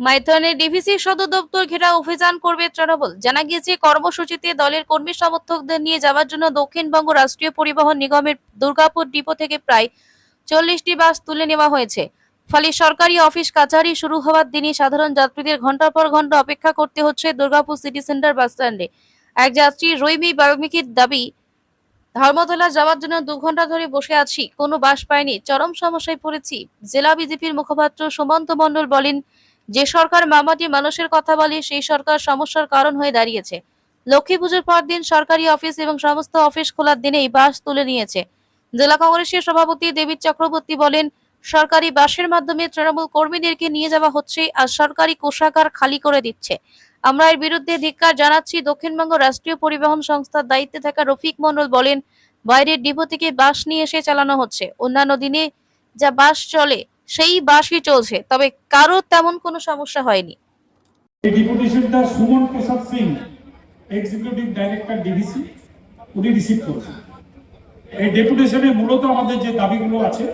মাইথনে DVC সদর দপ্তর ঘেরা অভিযান করবে তৃণমূল। জানা গিয়েছে, কর্মসূচিতে দলের কর্মী সমর্থকদের নিয়ে যাওয়ার জন্য দক্ষিণবঙ্গ রাষ্ট্রীয় পরিবহন নিগমের দুর্গাপুর ডিপো থেকে প্রায় চল্লিশটি বাস তুলে নেওয়া হয়েছে। ফলে সরকারি অফিস কাছারি শুরু হওয়ার দিনই সাধারণ যাত্রীদের ঘণ্টার পর ঘণ্টা অপেক্ষা করতে হচ্ছে দুর্গাপুর সিটি সেন্টার বাস স্ট্যান্ডে। এক যাত্রী রৈমি বাল্মীকির দাবি, ধর্মতলা যাওয়ার জন্য দু ঘণ্টা ধরে বসে আছি, কোনো বাস পাইনি চরম সমস্যায় পড়েছি। জেলা বিজেপির মুখপাত্র সুমন্ত মণ্ডল বলেন যে সরকার মামাটি মানুষের কথা বলে, সেই সরকার সমস্যার কারণ হয়ে দাঁড়িয়েছে। লক্ষ্মী পুজোর পর দিন সরকারি অফিস এবং সমস্ত অফিস খোলার দিনেই বাস তুলে নিয়েছে। জেলা কংগ্রেসের সভাপতি দেবীর চক্রবর্তী বলেন, সরকারি বাসের মাধ্যমে তৃণমূল কর্মীদেরকে নিয়ে যাওয়া হচ্ছে আর সরকারি কোষাগার খালি করে দিচ্ছে। আমরা এর বিরুদ্ধে ধিক্কার জানাচ্ছি। দক্ষিণবঙ্গ রাষ্ট্রীয় পরিবহন সংস্থার দায়িত্বে থাকা রফিক মণ্ডল বলেন, বাইরের ডিপো থেকে বাস নিয়ে এসে চালানো হচ্ছে। অন্যান্য দিনে যা বাস চলে সেই বাসই চলছে, তবে কারও তেমন কোনো সমস্যা হয়নি। এই ডেপুটেশনটা Suman Prasad Singh executive director DVC উনি রিসিভ করেছেন। এই ডেপুটেশনে মূলত আমাদের যে দাবিগুলো আছে,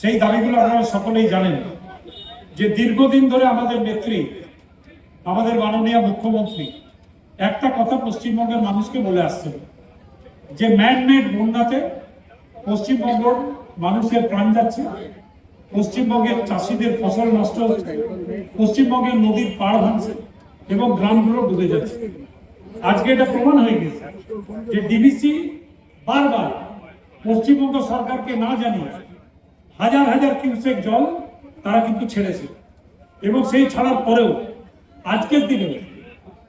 সেই দাবিগুলো আপনারা সকলেই জানেন। যে দীর্ঘদিন ধরে আমাদের নেত্রী, আমাদের মাননীয় মুখ্যমন্ত্রী, একটা কথা পশ্চিমবঙ্গের মানুষকে বলে আসছেন, যে ম্যানমেড বন্যাতে পশ্চিমবঙ্গের মানুষের প্রাণ যাচ্ছে। পশ্চিমবঙ্গের চাষিদের ফসল নষ্ট হচ্ছে, পশ্চিমবঙ্গের নদীর পাড় ভাঙছে এবং গ্রামগুলো ডুবে যাচ্ছে। আজকে এটা প্রমাণ হয়ে গেছে যে ডিবিসি বারবার পশ্চিমবঙ্গ সরকারকে না জানিয়ে হাজার হাজার কিউসেক জল তারা কিন্তু ছেড়েছে। এবং সেই ছাড়ার পরেও আজকের দিনে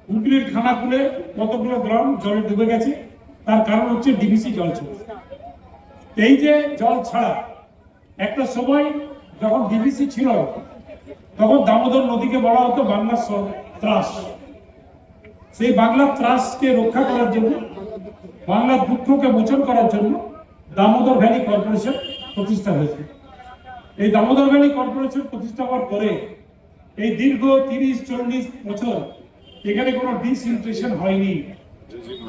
হুগলির খানাকুলে কতগুলো গ্রাম জলে ডুবে গেছে, তার কারণ হচ্ছে ডিবিসি জল ছেড়েছে। এই যে জল ছাড়া একটা সময় যখন ডিবিসি ছিল তখন দামোদর নদীকে বলা হতো বাংলার ত্রাস। সেই বাংলার ত্রাসকে রক্ষা করার জন্য বাংলার দুঃখকে মোচন করার জন্য দামোদর ভ্যালি কর্পোরেশন প্রতিষ্ঠা হয়েছে। এই দামোদর ভ্যালি কর্পোরেশন প্রতিষ্ঠা হওয়ার পরে এই দীর্ঘ তিরিশ চল্লিশ বছর এখানে কোনো ডিসইনফ্লেশন হয়নি।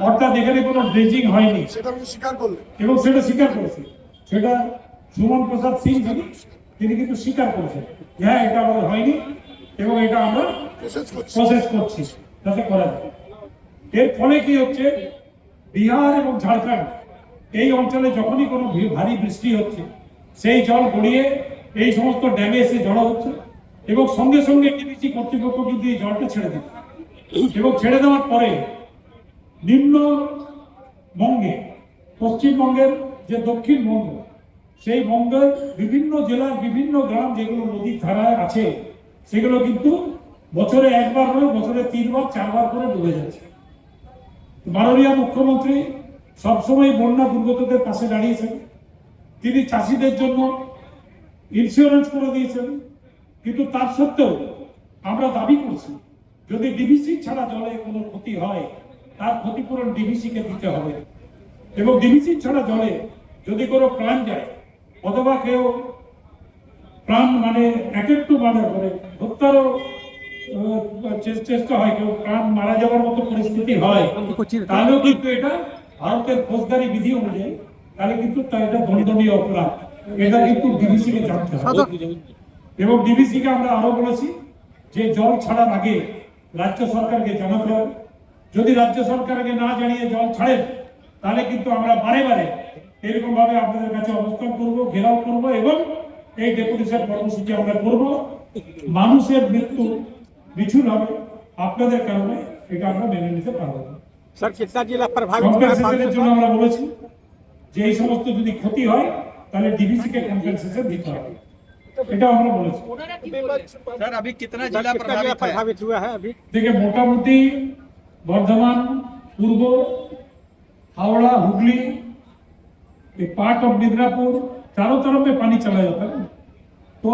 অর্থাৎ এখানে কোনো ড্রেজিং হয়নি। সেটা স্বীকার করলেন। এবং সেটা স্বীকার করেছে। সেটা সুমন প্রসাদ সিং যিনি তিনি কিন্তু স্বীকার করেছেন। হ্যাঁ এটা আমাদের হয়নি এবং এটা আমরা প্রসেস করছি। যাতে করা যায় এর ফলে কি হচ্ছে? বিহার এবং ঝাড়খণ্ড এই অঞ্চলে যখনই কোনো ভারী বৃষ্টি হচ্ছে সেই জল গড়িয়ে এই সমস্ত ড্যামে এসে জড়ো হচ্ছে এবং সঙ্গে সঙ্গে টিবিসি কর্তৃপক্ষ কিন্তু এই জলটা ছেড়ে দিচ্ছে। এবং ছেড়ে দেওয়ার পরে নিম্ন বঙ্গে পশ্চিমবঙ্গের যে দক্ষিণবঙ্গ সেই বঙ্গের বিভিন্ন জেলার বিভিন্ন গ্রাম যেগুলো নদীর ধারায় আছে, সেগুলো কিন্তু বছরে একবার নয়, বছরে তিনবার, চারবার করে ডুবে যাচ্ছে। মাননীয় মুখ্যমন্ত্রী সবসময় বন্যা দুর্গতদের পাশে দাঁড়িয়েছেন। তিনি চাষিদের জন্য ইন্স্যুরেন্স করে দিয়েছেন। কিন্তু তার সত্ত্বেও আমরা দাবি করছি, যদি ডিবিসি ছাড়া জলে কোনো ক্ষতি হয়, তার ক্ষতিপূরণ ডিভিসিকে দিতে হবে। এবং ডিবিসি ছাড়া জলে যদি কোনো প্রাণ যায় অথবা কেউ প্রাণ মানে এক একটু মার্ডার করে হত্যারও চেষ্টা হয় কেউ প্রাণ মারা যাওয়ার মতো পরিস্থিতি হয়। তাহলেও কিন্তু এটা ভারতের ফৌজদারি বিধি অনুযায়ী তাহলে কিন্তু তা এটা দণ্ডনীয় অপরাধ। এটা কিন্তু ডিবিসি কে জানতে হবে। এবং ডিবিসি কে আমরা আরও বলেছি যে জল ছাড়ার আগে রাজ্য সরকারকে জানাতে হবে। যদি রাজ্য সরকারকে না জানিয়ে জল ছাড়েন তাহলে কিন্তু আমরা বারে বারে এরকম ভাবে আপনাদের কাছে অবস্থান করব ঘেরাও করব এবং এই ডেপুটেশন কর্মসূচি আমরা করব মানুষের মৃত্যু মিছুন হবে আপনাদের কারণে এটা আমরা মেনে নিতে পারবো না सर कितना जिला प्रभावित हुआ है কম্পেনসেশনের জন্য আমরা বলেছি যে এই সমস্ত যদি ক্ষতি হয় তাহলে ডিবিসি কে কম্পেনসেশন দিতে হবে এটা আমরা বলেছি सर अभी कितना सर, जिला कितना जिला प्रभावित है प्रभावित हुआ है अभी দেখে মোটামুটি বর্ধমান পূর্ব हावड़ा हुगली पार्ट ऑफ़ मिदनापुर चारों तरफ़ में पानी चला जाता है। तो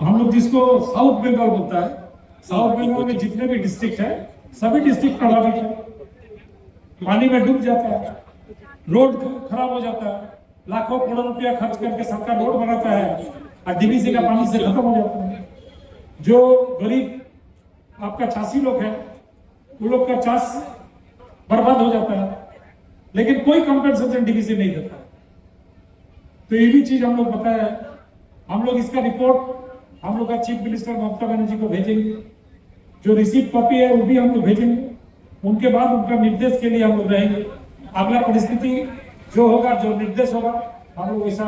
हम लोग जिसको साउथ बंगाल बोलता है साउथ बंगाल में जितने भी डिस्ट्रिक्ट है, सभी डिस्ट्रिक्ट प्रभावित है। पानी में डूब जाता है, रोड खराब हो जाता है, लाखों करोड़ रुपया खर्च करके सरकार रोड बनाता है, और डीबीसी का पानी से खत्म हो जाता है। जो गरीब, आपका चासी लोग है वो लोग का चास बर्बाद हो जाता है। लेकिन कोई कंपनसेशन डीबीसी नहीं देता। तो ये भी चीज हम लोग बताया हम लोग इसका रिपोर्ट हम लोग का चीफ मिनिस्टर ममता बनर्जी को भेजेंगे जो रिसीव कॉपी है वो भी हम लोग भेजेंगे उनके बाद उनका निर्देश के लिए हम लोग रहेंगे अगला परिस्थिति जो होगा जो निर्देश होगा हम लोग वैसा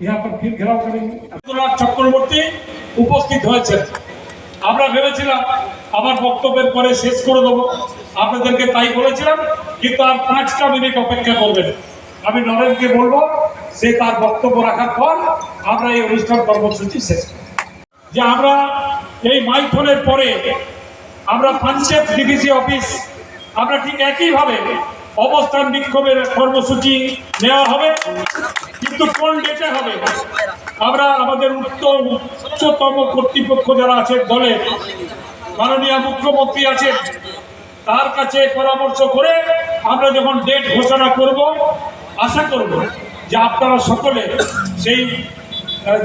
यहाँ पर फिर घेराव करेंगे রবীন্দ্রনাথ চক্রবর্তী উপস্থিত হয়েছেন আমরা ভেবেছিলাম আমার বক্তব্যের পরে শেষ করে দেবো আপনাদেরকে তাই বলেছিলাম কিন্তু আর পাঁচটা মিনিট অপেক্ষা করবেন আমি নরেনকে বলবো সে তার বক্তব্য রাখার পর আমরা এই অনুষ্ঠান কর্মসূচি শেষ যে আমরা এই মাইথনের পরে আমরা পঞ্চায়েত ডিভিসি অফিস, আমরা ঠিক একইভাবে অবস্থান বিক্ষোভের কর্মসূচি নেওয়া হবে, কিন্তু কোন ডেটে হবে? আমরা আমাদের উত্তর উচ্চতম কর্তৃপক্ষ যারা আছে দলে, মাননীয় মুখ্যমন্ত্রী আছেন, তার কাছে পরামর্শ করে আমরা যখন ডেট ঘোষণা করব, আশা করব যে আপনারা সকলে সেই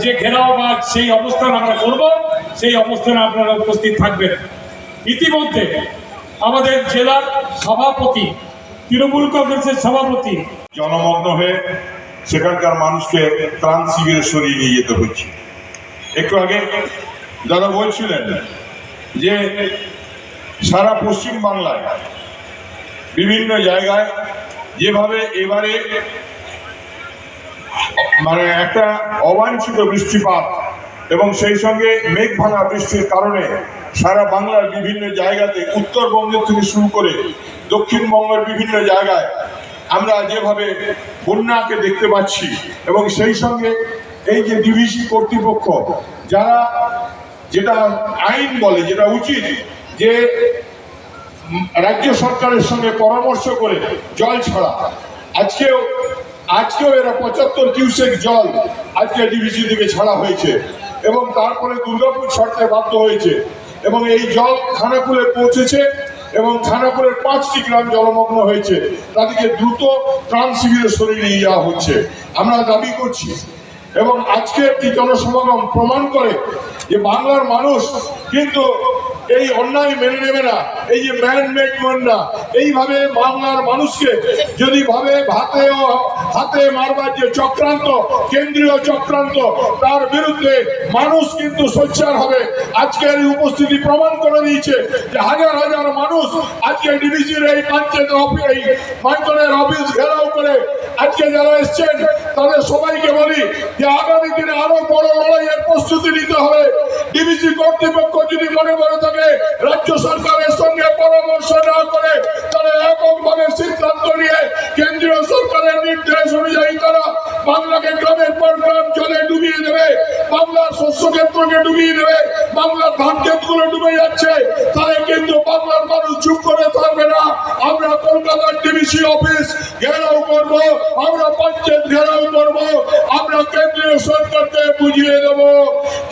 যে ঘেরাও বা সেই অবস্থান আমরা করব, সেই অবস্থানে আপনারা উপস্থিত থাকবেন। ইতিমধ্যে আমাদের জেলার সভাপতি, তৃণমূল কংগ্রেসের সভাপতি জনমগ্ন হয়ে সেখানকার মানুষকে ত্রাণ শিবিরে সরিয়ে নিয়ে যেতে হচ্ছে একটু আগে দাদা বলছিলেন যে সারা পশ্চিম বাংলায় বিভিন্ন জায়গায় যেভাবে এবারে মানে একটা অবাঞ্ছিত বৃষ্টিপাত এবং সেই সঙ্গে মেঘ ভাঙা বৃষ্টির কারণে সারা বাংলার বিভিন্ন জায়গাতে উত্তরবঙ্গের থেকে শুরু করে দক্ষিণবঙ্গের বিভিন্ন জায়গায় আমরা যেভাবে বন্যাকে দেখতে পাচ্ছি এবং সেই সঙ্গে এই যে ডিভিসি কর্তৃপক্ষ, যারা যেটা আইন বলে, যেটা উচিত যে রাজ্য সরকারের সঙ্গে পরামর্শ করে জল ছাড়া। আজকেও আজকেও এরা পঁচাত্তর কিউসেক জল আজকে ডিভিসি থেকে ছাড়া হয়েছে এবং তারপরে দুর্গাপুর ছাড়তে বাধ্য হয়েছে এবং এই জল খানাকুলে পৌঁছেছে এবং খানাকুলের পাঁচটি গ্রাম জলমগ্ন হয়েছে। তাদেরকে দ্রুত ত্রাণ শিবিরে সরিয়ে নিয়ে যাওয়া হচ্ছে। আমরা দাবি করছি এবং আজকের একটি জনসমাগম প্রমাণ করে যে বাংলার মানুষ কিন্তু এই অন্যায় মেনে নেবে না। এই যে ম্যান মেড বন্যা এইভাবে বাংলার মানুষকে যদি ভাবে ও হাতে মারবার যে চক্রান্ত, কেন্দ্রীয় চক্রান্ত, তার বিরুদ্ধে মানুষ কিন্তু সোচ্চার হবে। আজকের এই উপস্থিতি প্রমাণ করে দিয়েছে যে হাজার হাজার মানুষ আজকে ডিবিসির এই পঞ্চায়েত অফিস এই মাইতনের অফিস ঘেরাও করে আজকে যারা এসছেন, তাদের সবাইকে বলি যে আগামী দিনে আরও বড় লড়াইয়ের প্রস্তুতি নিতে হবে। ডিবিসি কর্তৃপক্ষ যদি মনে করে থাকে, রাজ্য সরকারের সঙ্গে পরামর্শ না করে তারা এককভাবে সিদ্ধান্ত নিয়ে কেন্দ্রীয় সরকারের নির্দেশ অনুযায়ী তারা বাংলাকে গ্রাম বাংলার শস্য ক্ষেত্রকে ডুবিয়ে দেবে, বাংলার ধান ক্ষেতগুলো ডুবে যাচ্ছে। তাহলে কিন্তু বাংলার মানুষ চুপ করে থাকবে না। আমরা কলকাতার ডিবিসি অফিস ঘেরাও করব, আমরা পঞ্চায়েত ঘেরাও করব, আমরা কেন্দ্রীয় সরকারকে বুঝিয়ে দেব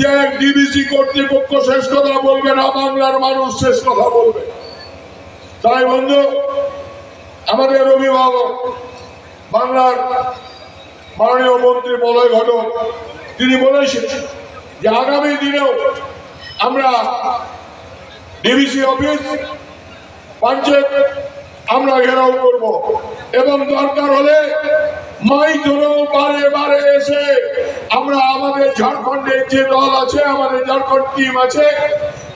যে ডিবিসি কর্তৃপক্ষ শেষ কথা বলবে না, বাংলার মানুষ শেষ কথা বলবে। তাই বন্ধু, আমাদের অভিভাবক, বাংলার মাননীয় মন্ত্রী বলয় ঘটক তিনি বলেছেন যে আগামী দিনেও আমরা ডিবিসি অফিস, পঞ্চায়েত আমরা ঘেরাও করব এবং দরকার হলে মাই ধরেও বারে বারে এসে আমরা আমাদের ঝাড়খণ্ডের যে দল আছে, আমাদের ঝাড়খণ্ড টিম আছে,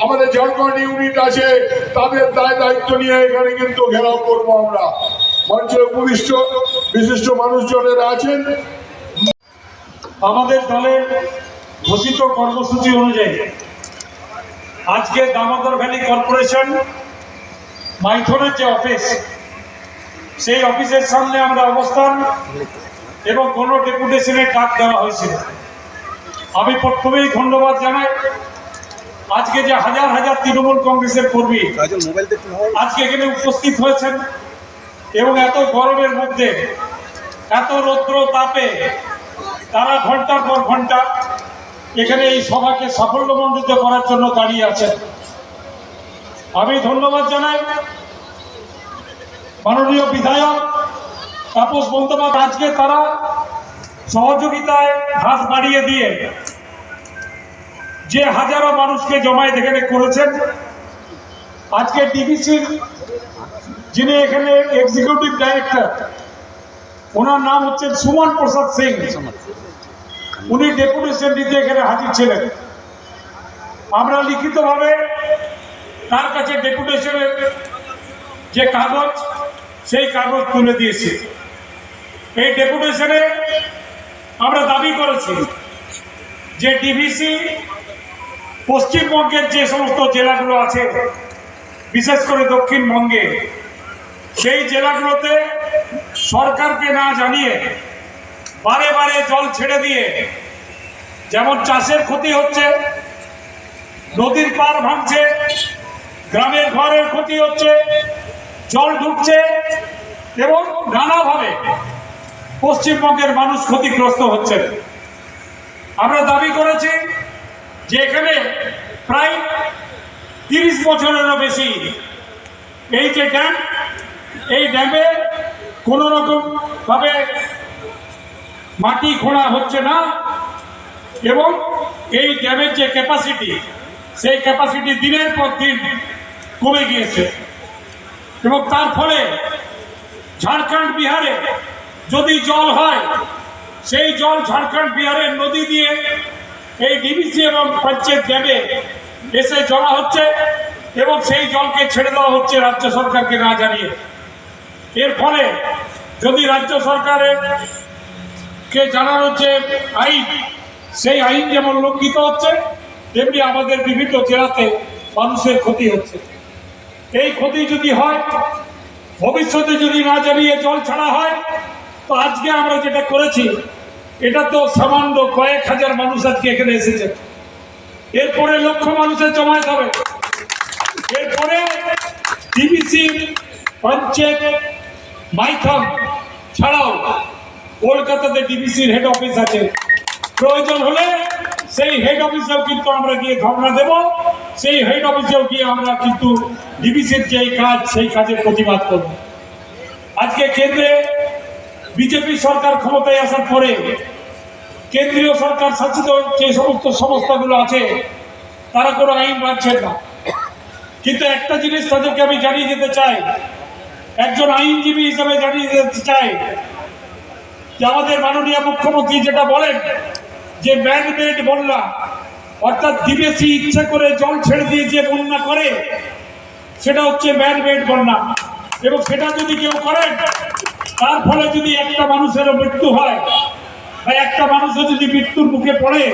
আমাদের ঝাড়খণ্ড ইউনিট আছে, তাদের দায় দায়িত্ব নিয়ে এখানে কিন্তু ঘেরাও করব আমরা। মঞ্চে উপবিষ্ট, বিশিষ্ট মানুষজনেরা আছেন। আমাদের দলের ঘোষিত কর্মসূচি অনুযায়ী আজকে দামোদর ভ্যালি কর্পোরেশন মাইথনের যে অফিস সেই অফিসের সামনে আমরা অবস্থান এবং কোনো ডেপুটেশনের ডাক দেওয়া হয়েছিল। আমি প্রথমেই ধন্যবাদ জানাই। আজকে যে হাজার হাজার তৃণমূল কংগ্রেসের কর্মী আজকে এখানে উপস্থিত হয়েছেন এবং এত গরমের মধ্যে এত রৌদ্র তাপে তারা ঘণ্টার পর ঘণ্টা এখানে এই সভাকে সাফল্যমণ্ডিত করার জন্য দাঁড়িয়ে আছেন। আমি ধন্যবাদ জানাই মাননীয় বিধায়ক তাপস বন্দ্যোপাধ্যায়। আজকে তারা সহযোগিতায় হাত বাড়িয়ে দিয়ে যে হাজারো মানুষকে জমায়েত এখানে করেছেন, আজকে ডিবিসির যিনি এখানে এক্সিকিউটিভ ডাইরেক্টর ওনার নাম হচ্ছেন সুমন প্রসাদ সিং। উনি ডেপুটেশন দিতে এখানে হাজির ছিলেন। আমরা লিখিতভাবে তার কাছে ডেপুটেশনের যে কাগজ, সেই কাগজ তুলে দিয়েছি। এই ডেপুটেশনে আমরা দাবি করেছি যে ডিভিসি পশ্চিমবঙ্গের যে সমস্ত জেলাগুলো আছে, বিশেষ করে দক্ষিণবঙ্গে, সেই জেলাগুলোতে সরকারকে না জানিয়ে বারে বারে জল ছেড়ে দিয়ে যেমন চাষের ক্ষতি হচ্ছে, নদীর পার ভাঙছে, গ্রামের ঘরের ক্ষতি হচ্ছে, জল ঢুকছে এবং নানাভাবে পশ্চিমবঙ্গের মানুষ ক্ষতিগ্রস্ত হচ্ছে আমরা দাবি করেছি যে এখানে প্রায় তিরিশ বছরেরও বেশি এই যে ড্যাম, এই ড্যামে কোনো রকম ভাবে মাটি খোঁড়া হচ্ছে না, এবং এই ড্যামের যে ক্যাপাসিটি সেই ক্যাপাসিটি দিনের পর দিন কমে গিয়েছে। এবং তার ফলে ঝাড়খণ্ড বিহারে যদি জল হয়, সেই জল ঝাড়খণ্ড বিহারের নদী দিয়ে এই ডিবিসি এবং পঞ্চায়েত ড্যামে এসে জমা হচ্ছে, এবং সেই জলকে ছেড়ে দেওয়া হচ্ছে রাজ্য সরকারকে না জানিয়ে। এর ফলে যদি রাজ্য সরকারের কে জানানো যে আইন? সেই আইন যেমন লঙ্ঘিত হচ্ছে, তেমনি আমাদের বিভিন্ন জেলাতে মানুষের ক্ষতি হচ্ছে। এই ক্ষতি যদি হয়, ভবিষ্যতে যদি না জানিয়ে জল ছাড়া হয়, তো আজকে আমরা যেটা করেছি, এটা তো সামান্য কয়েক হাজার মানুষ আজকে এখানে এসেছে। এরপরে লক্ষ মানুষের জমায়েত হবে। এরপরে টিবিসি পঞ্চায়েত মাইথন ছাড়াও কলকাতাতে ডিবিসির হেড অফিস আছে। প্রয়োজন হলে সেই হেড অফিসেও কিন্তু আমরা গিয়ে ধর্ণা দেব। সেই হেড অফিসেও গিয়ে আমরা কিন্তু ডিবিসির যে কাজ, সেই কাজের প্রতিবাদ করব। আজকে কেন্দ্রে বিজেপি সরকার ক্ষমতায় আসার পরে কেন্দ্রীয় সরকার শাসিত যে সমস্ত সংস্থাগুলো আছে, তারা কোনো আইন মানছেন না। কিন্তু একটা জিনিস তাদেরকে আমি জানিয়ে যেতে চাই। একজন আইনজীবী হিসাবে জানিয়ে যেতে চাই যে আমাদের মাননীয় মুখ্যমন্ত্রী যেটা বলেন, যে ম্যানমেড বন্যা, অর্থাৎ বিদেশি ইচ্ছে করে জল ছেড়ে দিয়ে যে বন্যা করে, সেটা হচ্ছে ম্যানমেড বন্যা। এবং সেটা যদি কেউ করেন, তার ফলে যদি একটা মানুষেরও মৃত্যু হয়, বা একটা মানুষও যদি মৃত্যুর মুখে পড়ে,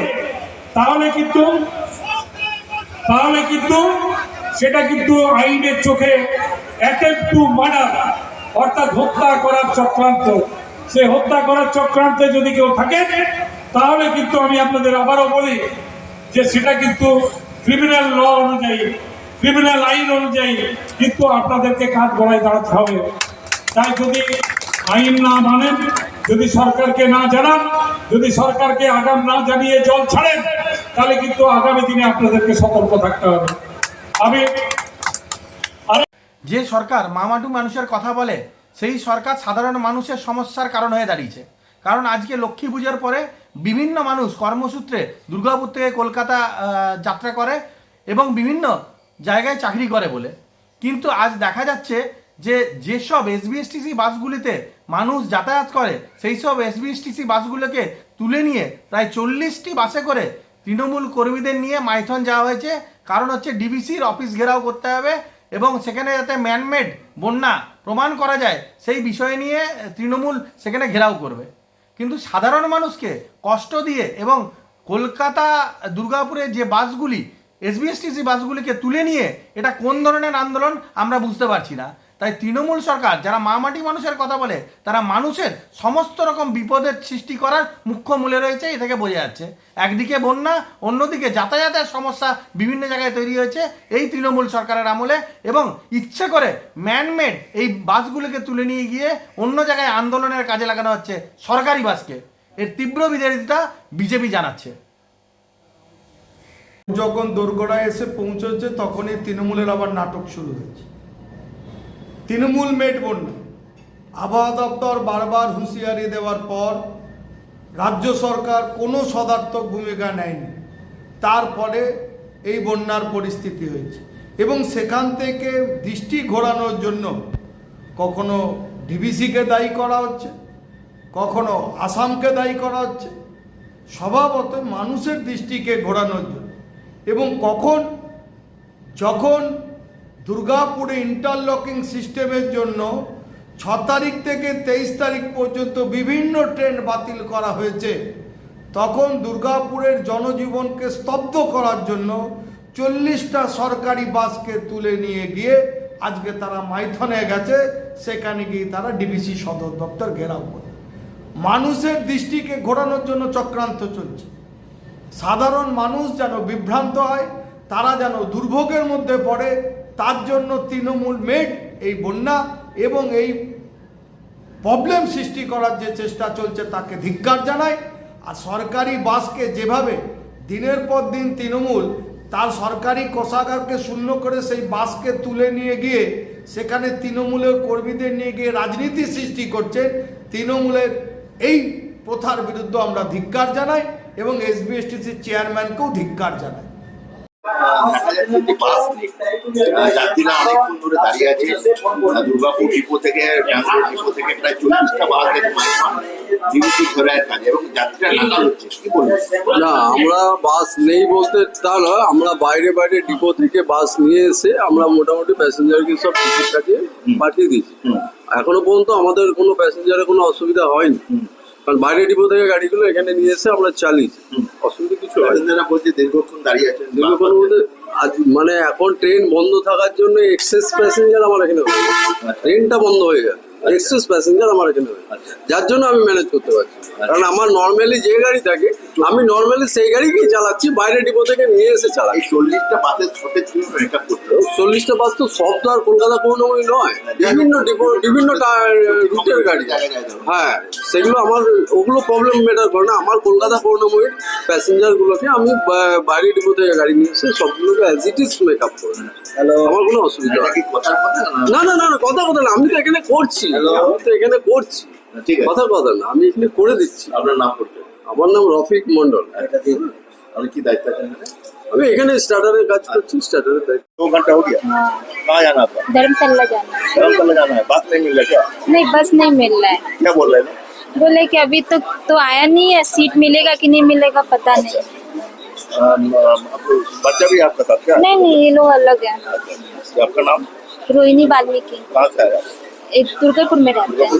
তাহলে কিন্তু তাহলে কিন্তু সেটা কিন্তু আইনের চোখে অ্যাটেম্প টু মার্ডার অর্থাৎ হত্যা করার চক্রান্ত। সে হত্যা করার চক্রান্তে যদি কেউ থাকে তাহলে কিন্তু আমি আপনাদের আবারও বলি যে সেটা কিন্তু ক্রিমিনাল ল অনুযায়ী ক্রিমিনাল আইন অনুযায়ী কিন্তু আপনাদেরকে কাজ গড়ায় দাঁড়াতে হবে। তাই যদি আইন না মানেন, যদি সরকারকে না জানান, যদি সরকারকে আগাম না জানিয়ে জল ছাড়েন, তাহলে কিন্তু আগামী দিনে আপনাদেরকে সতর্ক থাকতে হবে। আমি যে সরকার মামাটু মানুষের কথা বলে সেই সরকার সাধারণ মানুষের সমস্যার কারণ হয়ে দাঁড়িয়েছে। কারণ আজকে লক্ষ্মী পুজোর পরে বিভিন্ন মানুষ কর্মসূত্রে দুর্গাপুর থেকে কলকাতা যাত্রা করে এবং বিভিন্ন জায়গায় চাকরি করে বলে। কিন্তু আজ দেখা যাচ্ছে যে যেসব এসবিএসটিসি বাসগুলিতে মানুষ যাতায়াত করে সেই সব এসবিএসটিসি বাসগুলোকে তুলে নিয়ে প্রায় চল্লিশটি বাসে করে তৃণমূল কর্মীদের নিয়ে মাইথন যাওয়া হয়েছে। কারণ হচ্ছে ডিবিসির অফিস ঘেরাও করতে হবে। এবং সেখানে যাতে ম্যানমেড বন্যা প্রমাণ করা যায়, সেই বিষয় নিয়ে তৃণমূল সেখানে ঘেরাও করবে। কিন্তু সাধারণ মানুষকে কষ্ট দিয়ে এবং কলকাতা, দুর্গাপুরে যে বাসগুলি এসবিএসটিসি বাসগুলিকে তুলে নিয়ে এটা কোন ধরনের আন্দোলন আমরা বুঝতে পারছি না। তাই তৃণমূল সরকার, যারা মামাটি মানুষের কথা বলে, তারা মানুষের সমস্ত রকম বিপদের সৃষ্টি করার মুখ্য মূলে রয়েছে এ থেকে বোঝা যাচ্ছে। একদিকে বন্যা, অন্যদিকে যাতায়াতের সমস্যা বিভিন্ন জায়গায় তৈরি হয়েছে, এই তৃণমূল সরকারের আমলে, এবং ইচ্ছে করে ম্যানমেড এই বাসগুলোকে তুলে নিয়ে গিয়ে অন্য জায়গায় আন্দোলনের কাজে লাগানো হচ্ছে, সরকারি বাসকে। এর তীব্র বিরোধিতা বিজেপি জানাচ্ছে। যখন দোরগোড়ায় এসে পৌঁছচ্ছে তখনই তৃণমূলের আবার নাটক শুরু হয়েছে। তৃণমূল মেট বন্যা আবহাওয়া দপ্তর বারবার হুঁশিয়ারি দেওয়ার পর রাজ্য সরকার কোনো সদার্থক ভূমিকা নেয়নি। তারপরে এই বন্যার পরিস্থিতি হয়েছে এবং সেখান থেকে দৃষ্টি ঘোরানোর জন্য কখনো ডিবিসিকে দায়ী করা হচ্ছে, কখনো আসামকে দায়ী করা হচ্ছে, স্বভাবত মানুষের দৃষ্টিকে ঘোরানোর জন্য এবং কখন, যখন দুর্গাপুরে ইন্টারলকিং সিস্টেমের জন্য ছ তারিখ থেকে তেইশ তারিখ পর্যন্ত বিভিন্ন ট্রেন বাতিল করা হয়েছে। তখন দুর্গাপুরের জনজীবনকে স্তব্ধ করার জন্য চল্লিশটা সরকারি বাসকে তুলে নিয়ে গিয়ে আজকে তারা মাইথনে গেছে, সেখানে গিয়ে তারা ডিবিসি সদর দপ্তর ঘেরাও করে। মানুষের দৃষ্টিকে ঘোরানোর জন্য চক্রান্ত চলছে। সাধারণ মানুষ যেন বিভ্রান্ত হয়, তারা যেন দুর্ভোগের মধ্যে পড়ে তার জন্য তৃণমূল মেড এই বন্যা এবং এই প্রবলেম সৃষ্টি করার যে চেষ্টা চলছে তাকে ধিক্কার জানায়। আর সরকারি বাসকে যেভাবে দিনের পর দিন তৃণমূল তার সরকারি কোষাগারকে শূন্য করে সেই বাসকে তুলে নিয়ে গিয়ে সেখানে তৃণমূলের কর্মীদের নিয়ে গিয়ে রাজনীতি সৃষ্টি করছে, তৃণমূলের এই প্রথার বিরুদ্ধে আমরা ধিক্কার জানাই এবং এসবিএসটিসির চেয়ারম্যানকেও ধিক্কার জানাই বাস নেই যাত্রীরা অনেকক্ষণ ধরে দাঁড়িয়ে আছে। দুর্গাপুর ডিপো থেকে ব্যাঙ্গালোর ডিপো থেকে প্রায় চল্লিশটা বাস ডিউটি ফেরার কাজে এবং যাত্রীরা নাচতে হচ্ছে। কি বলবেন না আমরা বাস নেই বলতে তা নয়। আমরা বাইরে বাইরে ডিপো থেকে বাস নিয়ে এসে আমরা মোটামুটি প্যাসেঞ্জারকে সব টিকিট কাটিয়ে পাঠিয়ে দিয়েছি। এখনও পর্যন্ত আমাদের কোনো প্যাসেঞ্জারের কোনো অসুবিধা হয়নি। কারণ বাইরে ডিপো থেকে গাড়িগুলো এখানে নিয়ে এসে আমরা চালিয়েছি। অসুবিধা কিছু বলছে দীর্ঘক্ষণ দাঁড়িয়ে আছে দীর্ঘক্ষণ মধ্যে আজ মানে এখন ট্রেন বন্ধ থাকার জন্য এক্সেস প্যাসেঞ্জার আমার এখানে ট্রেনটা বন্ধ হয়ে গেছে। এক্সেস প্যাসেঞ্জার আমার এখানে যার জন্য আমি ম্যানেজ করতে পারছি। কারণ আমার নর্মালি যে গাড়ি থাকে আমি নর্মালি সেই গাড়িকেই চালাচ্ছি বাইরে ডিপো থেকে নিয়ে এসে চালাই। চল্লিশটা বাসের চল্লিশটা বাস তো সব তো আর কলকাতা পৌরনগরী নয়। বিভিন্ন ডিপো বিভিন্ন রুটের গাড়ি। হ্যাঁ সেগুলো আমার ওগুলো প্রবলেম মেটার করে না। আমার কলকাতা পৌরনগরীর প্যাসেঞ্জার গুলোকে আমি বাইরে ডিপো থেকে গাড়ি নিয়ে এসে সবগুলোকে as it is make up করে আমার কোনো অসুবিধা না না না কথা কথা না। আমি তো এখানে করছি। আমি তো এখানে করছি ঠিক আছে কথা কথা না আমি এখানে করে দিচ্ছি আপনার নাম করতে আমার নাম রফিক মন্ডল আপনি কি দায়িত্ব আছেন এখানে? আমি এখানে স্টার্টারের কাজ করছি স্টার্টারের দায়িত্ব दो घंटा हो गया कहाँ जाना आपका धर्मतल्ला जाना है धर्मतला जाना है बात नहीं मिल रहा क्या नहीं बस नहीं मिल रहा है क्या बोल रहे हैं बोले कि अभी तक तो आया नहीं है सीट मिलेगा कि नहीं मिलेगा पता नहीं अम, अब बच्चा भी आपका था क्या नहीं नहीं ये लोग अलग है आपका नाम रोहिणी वाल्मीकि कहाँ से आया Turgay por Merendez.